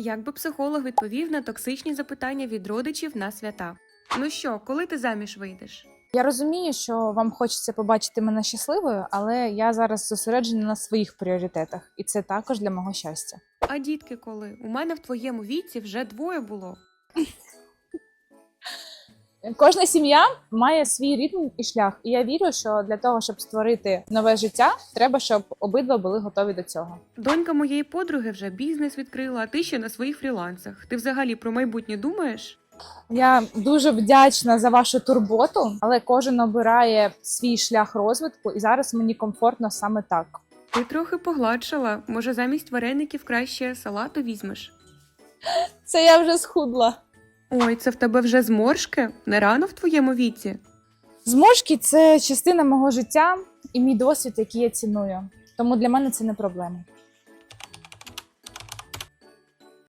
Як би психолог відповів на токсичні запитання від родичів на свята? Ну що, коли ти заміж вийдеш? Я розумію, що вам хочеться побачити мене щасливою, але я зараз зосереджена на своїх пріоритетах, і це також для мого щастя. А дітки коли? У мене в твоєму віці вже двоє було. Кожна сім'я має свій ритм і шлях, і я вірю, що для того, щоб створити нове життя, треба, щоб обидва були готові до цього. Донька моєї подруги вже бізнес відкрила, а ти ще на своїх фрілансах. Ти взагалі про майбутнє думаєш? Я дуже вдячна за вашу турботу, але кожен обирає свій шлях розвитку, і зараз мені комфортно саме так. Ти трохи погладшала. Може, замість вареників краще салату візьмеш? Це я вже схудла. Ой, це в тебе вже зморшки? Не рано в твоєму віці. Зморшки це частина мого життя і мій досвід, який я ціную. Тому для мене це не проблема.